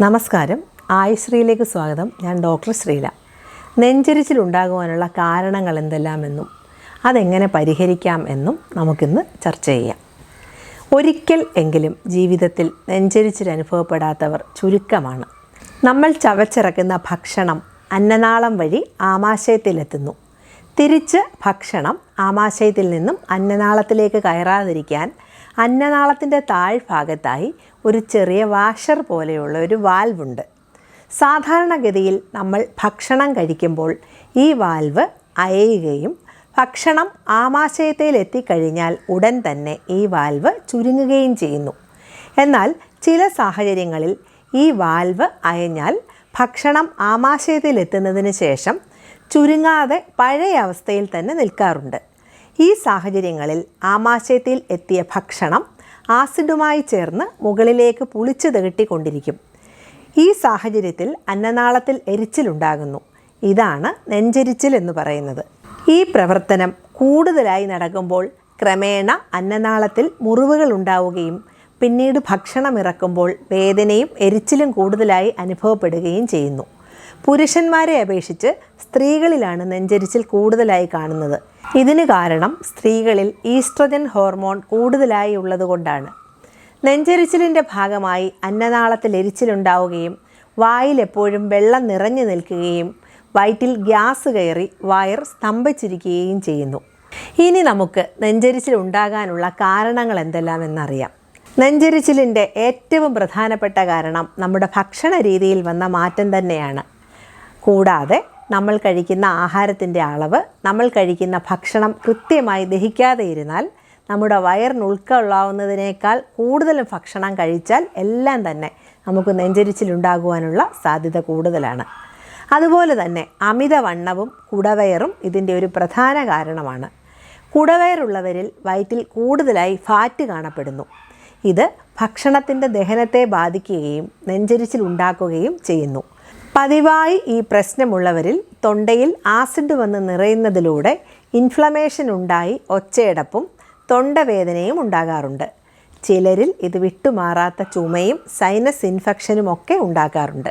നമസ്കാരം. ആയുശ്രീയിലേക്ക് സ്വാഗതം. ഞാൻ ഡോക്ടർ ശ്രീല. നെഞ്ചരിച്ചിലുണ്ടാകുവാനുള്ള കാരണങ്ങൾ എന്തെല്ലാമെന്നും അതെങ്ങനെ പരിഹരിക്കാം എന്നും നമുക്കിന്ന് ചർച്ച ചെയ്യാം. ഒരിക്കൽ എങ്കിലും ജീവിതത്തിൽ നെഞ്ചരിച്ചിൽ അനുഭവപ്പെടാത്തവർ ചുരുക്കമാണ്. നമ്മൾ ചവച്ചിറക്കുന്ന ഭക്ഷണം അന്നനാളം വഴി ആമാശയത്തിലെത്തുന്നു. തിരിച്ച് ഭക്ഷണം ആമാശയത്തിൽ നിന്നും അന്നനാളത്തിലേക്ക് കയറാതിരിക്കാൻ അന്നനാളത്തിന്റെ താഴ്ഭാഗത്തായി ഒരു ചെറിയ വാഷർ പോലെയുള്ള ഒരു വാൽവുണ്ട്. സാധാരണഗതിയിൽ നമ്മൾ ഭക്ഷണം കഴിക്കുമ്പോൾ ഈ വാൽവ് അയയുകയും ഭക്ഷണം ആമാശയത്തിൽ എത്തിക്കഴിഞ്ഞാൽ ഉടൻ തന്നെ ഈ വാൽവ് ചുരുങ്ങുകയും ചെയ്യുന്നു. എന്നാൽ ചില സാഹചര്യങ്ങളിൽ ഈ വാൽവ് അയഞ്ഞാൽ ഭക്ഷണം ആമാശയത്തിൽ എത്തുന്നതിന് ശേഷം ചുരുങ്ങാതെ പഴയ അവസ്ഥയിൽ തന്നെ നിൽക്കാറുണ്ട്. ഈ സാഹചര്യങ്ങളിൽ ആമാശയത്തിൽ എത്തിയ ഭക്ഷണം ആസിഡുമായി ചേർന്ന് മുകളിലേക്ക് പുളിച്ചു തകട്ടിക്കൊണ്ടിരിക്കും ഈ സാഹചര്യത്തിൽ അന്നനാളത്തിൽ എരിച്ചിലുണ്ടാകുന്നു. ഇതാണ് നെഞ്ചരിച്ചിൽ എന്ന് പറയുന്നത്. ഈ പ്രവർത്തനം കൂടുതലായി നടക്കുമ്പോൾ ക്രമേണ അന്നനാളത്തിൽ മുറിവുകൾ ഉണ്ടാവുകയും പിന്നീട് ഭക്ഷണം ഇറക്കുമ്പോൾ വേദനയും എരിച്ചിലും കൂടുതലായി അനുഭവപ്പെടുകയും ചെയ്യുന്നു. പുരുഷന്മാരെ അപേക്ഷിച്ച് സ്ത്രീകളിലാണ് നെഞ്ചരിച്ചിൽ കൂടുതലായി കാണുന്നത്. ഇതിന് കാരണം സ്ത്രീകളിൽ ഈസ്ട്രജൻ ഹോർമോൺ കൂടുതലായി ഉള്ളതുകൊണ്ടാണ്. നെഞ്ചരിച്ചിലിന്റെ ഭാഗമായി അന്നനാളത്തിൽ എരിച്ചിലുണ്ടാവുകയും വായിൽ എപ്പോഴും വെള്ളം നിറഞ്ഞു നിൽക്കുകയും വയറ്റിൽ ഗ്യാസ് കയറി വയർ സ്തംഭിച്ചിരിക്കുകയും ചെയ്യുന്നു. ഇനി നമുക്ക് നെഞ്ചരിച്ചിൽ ഉണ്ടാകാനുള്ള കാരണങ്ങൾ എന്തെല്ലാം എന്നറിയാം നെഞ്ചരിച്ചിലിന്റെ ഏറ്റവും പ്രധാനപ്പെട്ട കാരണം നമ്മുടെ ഭക്ഷണ രീതിയിൽ വന്ന മാറ്റം തന്നെയാണ്. കൂടാതെ നമ്മൾ കഴിക്കുന്ന ആഹാരത്തിന്റെ അളവ് നമ്മൾ കഴിക്കുന്ന ഭക്ഷണം കൃത്യമായി ദഹിക്കാതെ ഇരുന്നാൽ നമ്മുടെ വയറിന് ഉൾക്കൊള്ളാവുന്നതിനേക്കാൾ കൂടുതലും ഭക്ഷണം കഴിച്ചാൽ എല്ലാം തന്നെ നമുക്ക് നെഞ്ചരിച്ചിലുണ്ടാകുവാനുള്ള സാധ്യത കൂടുതലാണ്. അതുപോലെ തന്നെ അമിതവണ്ണവും കുടവയറും ഇതിന്റെ ഒരു പ്രധാന കാരണമാണ്. കുടവയറുള്ളവരിൽ വയറ്റിൽ കൂടുതലായി ഫാറ്റ് കാണപ്പെടുന്നു. ഇത് ഭക്ഷണത്തിന്റെ ദഹനത്തെ ബാധിക്കുകയും നെഞ്ചരിച്ചിൽ ഉണ്ടാക്കുകയും ചെയ്യുന്നു. പതിവായി ഈ പ്രശ്നമുള്ളവരിൽ തൊണ്ടയിൽ ആസിഡ് വന്ന് നിറയുന്നതിലൂടെ ഇൻഫ്ലമേഷൻ ഉണ്ടായി ഒച്ചയടപ്പും തൊണ്ടവേദനയും ഉണ്ടാകാറുണ്ട്. ചിലരിൽ ഇത് വിട്ടുമാറാത്ത ചുമയും സൈനസ് ഇൻഫെക്ഷനും ഒക്കെ ഉണ്ടാകാറുണ്ട്.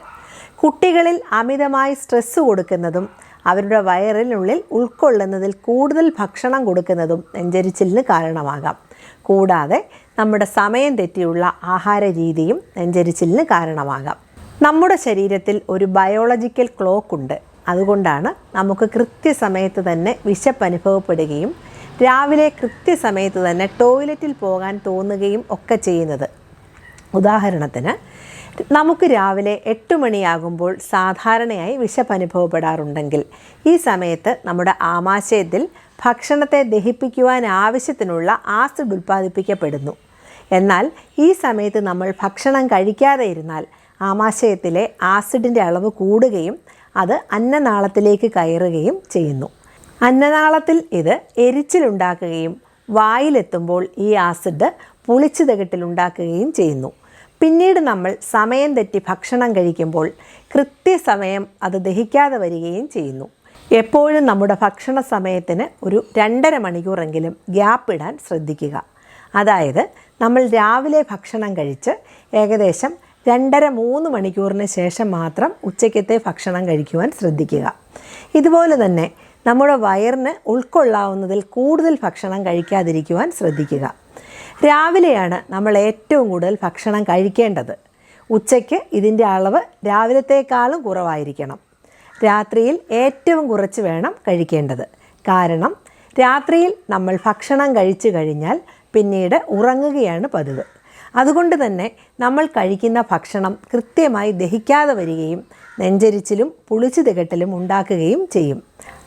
കുട്ടികളിൽ അമിതമായി സ്ട്രെസ് കൊടുക്കുന്നതും അവരുടെ വയറിനുള്ളിൽ ഉൾക്കൊള്ളുന്നതിൽ കൂടുതൽ ഭക്ഷണം കൊടുക്കുന്നതും നെഞ്ചരിച്ചിലിന് കാരണമാകാം. കൂടാതെ നമ്മുടെ സമയം തെറ്റിയുള്ള ആഹാര രീതിയും നെഞ്ചരിച്ചിലിന് കാരണമാകാം. നമ്മുടെ ശരീരത്തിൽ ഒരു ബയോളജിക്കൽ ക്ലോക്ക് ഉണ്ട്. അതുകൊണ്ടാണ് നമുക്ക് കൃത്യസമയത്ത് തന്നെ വിശപ്പ് അനുഭവപ്പെടുകയും രാവിലെ കൃത്യസമയത്ത് തന്നെ ടോയ്ലറ്റിൽ പോകാൻ തോന്നുകയും ഒക്കെ ചെയ്യുന്നത്. ഉദാഹരണത്തിന് നമുക്ക് രാവിലെ എട്ട് മണിയാകുമ്പോൾ സാധാരണയായി വിശപ്പ് അനുഭവപ്പെടാറുണ്ടെങ്കിൽ ഈ സമയത്ത് നമ്മുടെ ആമാശയത്തിൽ ഭക്ഷണത്തെ ദഹിപ്പിക്കുവാൻ ആവശ്യത്തിനുള്ള ആസിഡ് ഉൽപ്പാദിപ്പിക്കപ്പെടുന്നു. എന്നാൽ ഈ സമയത്ത് നമ്മൾ ഭക്ഷണം കഴിക്കാതെ ഇരുന്നാൽ ആമാശയത്തിലെ ആസിഡിന്റെ അളവ് കൂടുകയും അത് അന്നനാളത്തിലേക്ക് കയറുകയും ചെയ്യുന്നു. അന്നനാളത്തിൽ ഇത് എരിച്ചിലുണ്ടാക്കുകയും വായിലെത്തുമ്പോൾ ഈ ആസിഡ് പുളിച്ചു തകട്ടിലുണ്ടാക്കുകയും ചെയ്യുന്നു. പിന്നീട് നമ്മൾ സമയം തെറ്റി ഭക്ഷണം കഴിക്കുമ്പോൾ കൃത്യസമയം അത് ദഹിക്കാതെ വരികയും ചെയ്യുന്നു. എപ്പോഴും നമ്മുടെ ഭക്ഷണ സമയത്തിന് ഒരു രണ്ടര മണിക്കൂറെങ്കിലും ഗ്യാപ്പ് ഇടാൻ ശ്രദ്ധിക്കുക. അതായത് നമ്മൾ രാവിലെ ഭക്ഷണം കഴിച്ച് ഏകദേശം രണ്ടര മൂന്ന് മണിക്കൂറിന് ശേഷം മാത്രം ഉച്ചയ്ക്കത്തെ ഭക്ഷണം കഴിക്കുവാൻ ശ്രദ്ധിക്കുക. ഇതുപോലെ തന്നെ നമ്മുടെ വയറിന് ഉൾക്കൊള്ളാവുന്നതിൽ കൂടുതൽ ഭക്ഷണം കഴിക്കാതിരിക്കുവാൻ ശ്രദ്ധിക്കുക. രാവിലെയാണ് നമ്മൾ ഏറ്റവും കൂടുതൽ ഭക്ഷണം കഴിക്കേണ്ടത്. ഉച്ചയ്ക്ക് ഇതിന്റെ അളവ് രാവിലത്തേക്കാളും കുറവായിരിക്കണം. രാത്രിയിൽ ഏറ്റവും കുറച്ച് വേണം കഴിക്കേണ്ടത്. കാരണം രാത്രിയിൽ നമ്മൾ ഭക്ഷണം കഴിച്ചു കഴിഞ്ഞാൽ പിന്നീട് ഉറങ്ങുകയാണ് പതിവ്. അതുകൊണ്ട് തന്നെ നമ്മൾ കഴിക്കുന്ന ഭക്ഷണം കൃത്യമായി ദഹിക്കാതെ വരികയും നെഞ്ചരിച്ചിലും പുളിച്ചു തികട്ടലും ഉണ്ടാക്കുകയും ചെയ്യും.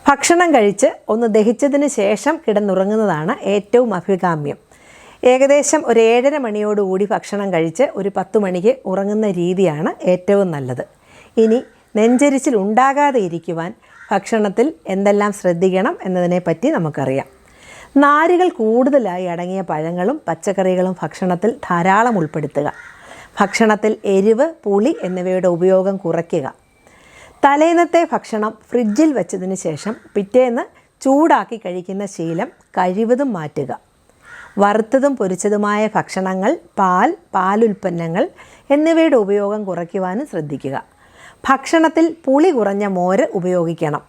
ഭക്ഷണം കഴിച്ച് ഒന്ന് ദഹിച്ചതിന് ശേഷം കിടന്നുറങ്ങുന്നതാണ് ഏറ്റവും അഭികാമ്യം. ഏകദേശം ഒരു ഏഴര മണിയോടുകൂടി ഭക്ഷണം കഴിച്ച് ഒരു പത്ത് മണിക്ക് ഉറങ്ങുന്ന രീതിയാണ് ഏറ്റവും നല്ലത്. ഇനി നെഞ്ചരിച്ചിൽ ഉണ്ടാകാതെ ഇരിക്കുവാൻ ഭക്ഷണത്തിൽ എന്തെല്ലാം ശ്രദ്ധിക്കണം എന്നതിനെപ്പറ്റി നമുക്കറിയാം. നാരുകൾ കൂടുതലായി അടങ്ങിയ പഴങ്ങളും പച്ചക്കറികളും ഭക്ഷണത്തിൽ ധാരാളം ഉൾപ്പെടുത്തുക. ഭക്ഷണത്തിൽ എരിവ് പുളി എന്നിവയുടെ ഉപയോഗം കുറയ്ക്കുക. തലേന്നത്തെ ഭക്ഷണം ഫ്രിഡ്ജിൽ വെച്ചതിന് ശേഷം പിറ്റേന്ന് ചൂടാക്കി കഴിക്കുന്ന ശീലം കഴിവതും മാറ്റുക. വറുത്തതും പൊരിച്ചതുമായ ഭക്ഷണങ്ങൾ പാൽ പാലുൽപ്പന്നങ്ങൾ എന്നിവയുടെ ഉപയോഗം കുറയ്ക്കുവാനും ശ്രദ്ധിക്കുക. ഭക്ഷണത്തിൽ പുളി കുറഞ്ഞ മോര് ഉപയോഗിക്കണം.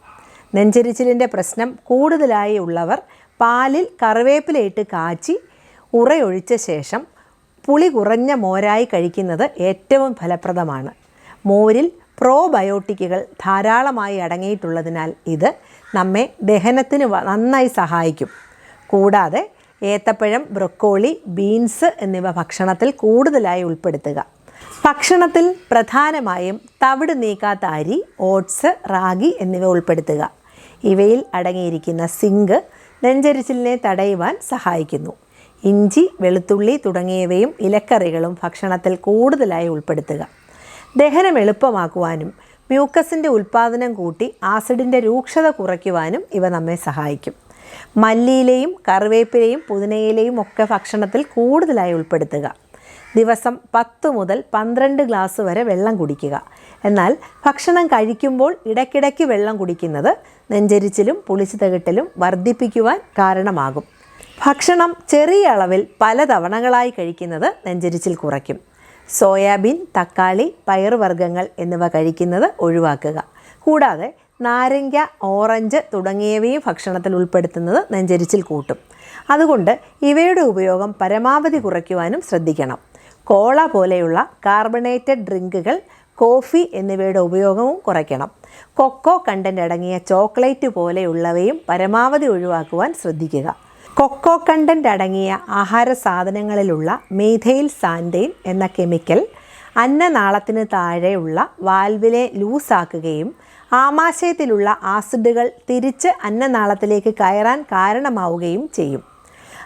നെഞ്ചരിച്ചിലിന്റെ പ്രശ്നം കൂടുതലായി ഉള്ളവർ പാലിൽ കറിവേപ്പിലയിട്ട് കാച്ചി ഉറയൊഴിച്ച ശേഷം പുളി കുറഞ്ഞ മോരായി കഴിക്കുന്നത് ഏറ്റവും ഫലപ്രദമാണ്. മോരിൽ പ്രോബയോട്ടിക്കുകൾ ധാരാളമായി അടങ്ങിയിട്ടുള്ളതിനാൽ ഇത് നമ്മെ ദഹനത്തിന് നന്നായി സഹായിക്കും. കൂടാതെ ഏത്തപ്പഴം ബ്രൊക്കോളി ബീൻസ് എന്നിവ ഭക്ഷണത്തിൽ കൂടുതലായി ഉൾപ്പെടുത്തുക. ഭക്ഷണത്തിൽ പ്രധാനമായും തവിട് നീക്കാത്ത അരി ഓട്സ് റാഗി എന്നിവ ഉൾപ്പെടുത്തുക. ഇവയിൽ അടങ്ങിയിരിക്കുന്ന സിങ്ക് നെഞ്ചരിച്ചിലിനെ തടയുവാൻ സഹായിക്കുന്നു. ഇഞ്ചി വെളുത്തുള്ളി തുടങ്ങിയവയും ഇലക്കറികളും ഭക്ഷണത്തിൽ കൂടുതലായി ഉൾപ്പെടുത്തുക. ദഹനം എളുപ്പമാക്കുവാനും മ്യൂക്കസിന്റെ ഉൽപ്പാദനം കൂട്ടി ആസിഡിന്റെ രൂക്ഷത കുറയ്ക്കുവാനും ഇവ നമ്മെ സഹായിക്കും. മല്ലിയിലയും കറിവേപ്പിലയും പുതിനയിലയും ഒക്കെ ഭക്ഷണത്തിൽ കൂടുതലായി ഉൾപ്പെടുത്തുക. ദിവസം പത്ത് മുതൽ പന്ത്രണ്ട് ഗ്ലാസ് വരെ വെള്ളം കുടിക്കുക. എന്നാൽ ഭക്ഷണം കഴിക്കുമ്പോൾ ഇടയ്ക്കിടയ്ക്ക് വെള്ളം കുടിക്കുന്നത് നെഞ്ചരിച്ചിലും പുളിച്ചു തകിട്ടലും വർദ്ധിപ്പിക്കുവാൻ കാരണമാകും. ഭക്ഷണം ചെറിയ അളവിൽ പല തവണകളായി കഴിക്കുന്നത് നെഞ്ചരിച്ചിൽ കുറയ്ക്കും. സോയാബീൻ തക്കാളി പയറുവർഗങ്ങൾ എന്നിവ കഴിക്കുന്നത് ഒഴിവാക്കുക. കൂടാതെ നാരങ്ങ ഓറഞ്ച് തുടങ്ങിയവയും ഭക്ഷണത്തിൽ ഉൾപ്പെടുത്തുന്നത് നെഞ്ചരിച്ചിൽ കൂട്ടും. അതുകൊണ്ട് ഇവയുടെ ഉപയോഗം പരമാവധി കുറയ്ക്കുവാനും ശ്രദ്ധിക്കണം. കോള പോലെയുള്ള കാർബണേറ്റഡ് ഡ്രിങ്കുകൾ കോഫി എന്നിവയുടെ ഉപയോഗവും കുറയ്ക്കണം. കൊക്കോ കണ്ടന്റ് അടങ്ങിയ ചോക്ലേറ്റ് പോലെയുള്ളവയും പരമാവധി ഒഴിവാക്കുവാൻ ശ്രദ്ധിക്കുക. കൊക്കോ കണ്ടന്റ് അടങ്ങിയ ആഹാര സാധനങ്ങളിലുള്ള മീഥൈൽ സാൻഡെയിൻ എന്ന കെമിക്കൽ അന്നനാളത്തിന് താഴെയുള്ള വാൽവിനെ ലൂസാക്കുകയും ആമാശയത്തിലുള്ള ആസിഡുകൾ തിരിച്ച് അന്നനാളത്തിലേക്ക് കയറാൻ കാരണമാവുകയും ചെയ്യും.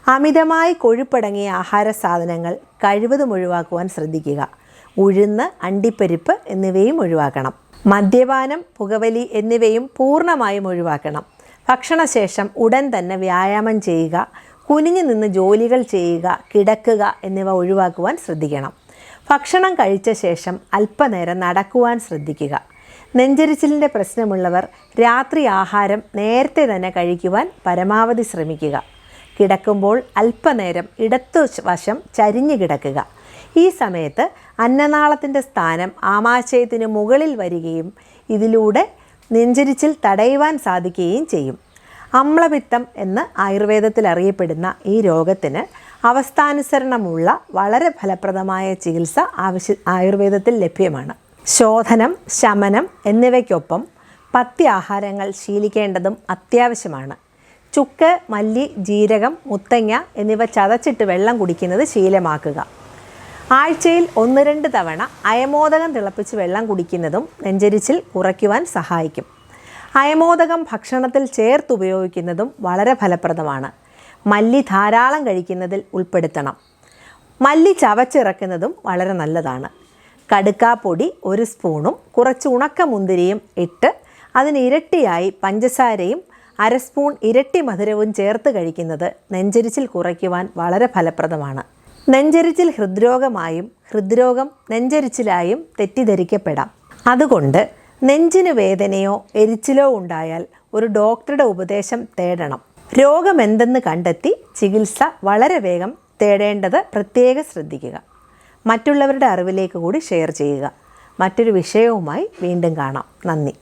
അമിതമായി കൊഴുപ്പടങ്ങിയ ആഹാര സാധനങ്ങൾ കഴിവതും ഒഴിവാക്കുവാൻ ശ്രദ്ധിക്കുക. ഉഴുന്ന് അണ്ടിപ്പരിപ്പ് എന്നിവയും ഒഴിവാക്കണം. മദ്യപാനം പുകവലി എന്നിവയും പൂർണമായും ഒഴിവാക്കണം. ഭക്ഷണശേഷം ഉടൻ തന്നെ വ്യായാമം ചെയ്യുക കുനിഞ്ഞു നിന്ന് ജോലികൾ ചെയ്യുക കിടക്കുക എന്നിവ ഒഴിവാക്കുവാൻ ശ്രദ്ധിക്കണം. ഭക്ഷണം കഴിച്ച ശേഷം അല്പനേരം നടക്കുവാൻ ശ്രദ്ധിക്കുക. നെഞ്ചരിച്ചിലിന്റെ പ്രശ്നമുള്ളവർ രാത്രി ആഹാരം നേരത്തെ തന്നെ കഴിക്കുവാൻ പരമാവധി ശ്രമിക്കുക. കിടക്കുമ്പോൾ അല്പനേരം ഇടത്തു വശം ചരിഞ്ഞു കിടക്കുക. ഈ സമയത്ത് അന്നനാളത്തിന്റെ സ്ഥാനം ആമാശയത്തിന് മുകളിൽ വരികയും ഇതിലൂടെ നെഞ്ചരിച്ചിൽ തടയുവാൻ സാധിക്കുകയും ചെയ്യും. അമ്ലപിത്തം എന്ന് ആയുർവേദത്തിൽ അറിയപ്പെടുന്ന ഈ രോഗത്തിന് അവസ്ഥാനുസരണമുള്ള വളരെ ഫലപ്രദമായ ചികിത്സ ആവശ്യ ആയുർവേദത്തിൽ ലഭ്യമാണ്. ശോധനം ശമനം എന്നിവയ്ക്കൊപ്പം പത്യാഹാരങ്ങൾ ശീലിക്കേണ്ടതും അത്യാവശ്യമാണ്. ചുക്ക് മല്ലി ജീരകം മുത്തങ്ങ എന്നിവ ചതച്ചിട്ട് വെള്ളം കുടിക്കുന്നത് ശീലമാക്കുക. ആഴ്ചയിൽ ഒന്ന് രണ്ട് തവണ അയമോദകം തിളപ്പിച്ച് വെള്ളം കുടിക്കുന്നതും നെഞ്ചരിച്ചിൽ കുറയ്ക്കുവാൻ സഹായിക്കും. അയമോദകം ഭക്ഷണത്തിൽ ചേർത്ത് ഉപയോഗിക്കുന്നതും വളരെ ഫലപ്രദമാണ്. മല്ലി ധാരാളം കഴിക്കുന്നതിൽ ഉൾപ്പെടുത്തണം. മല്ലി ചവച്ചിറക്കുന്നതും വളരെ നല്ലതാണ്. കടുക്കാപ്പൊടി ഒരു സ്പൂണും കുറച്ച് ഉണക്ക മുന്തിരിയും ഇട്ട് അതിന് ഇരട്ടിയായി പഞ്ചസാരയും അര സ്പൂൺ ഇരട്ടി മധുരവും ചേർത്ത് കഴിക്കുന്നത് നെഞ്ചരിച്ചിൽ കുറയ്ക്കുവാൻ വളരെ ഫലപ്രദമാണ്. നെഞ്ചരിച്ചിൽ ഹൃദ്രോഗമായും ഹൃദ്രോഗം നെഞ്ചരിച്ചിലായും തെറ്റിദ്ധരിക്കപ്പെടാം. അതുകൊണ്ട് നെഞ്ചിന് വേദനയോ എരിച്ചിലോ ഉണ്ടായാൽ ഒരു ഡോക്ടറുടെ ഉപദേശം തേടണം. രോഗമെന്തെന്ന് കണ്ടെത്തി ചികിത്സ വളരെ വേഗം തേടേണ്ടത് പ്രത്യേകം ശ്രദ്ധിക്കുക. മറ്റുള്ളവരുടെ അറിവിലേക്ക് കൂടി ഷെയർ ചെയ്യുക. മറ്റൊരു വിഷയവുമായി വീണ്ടും കാണാം. നന്ദി.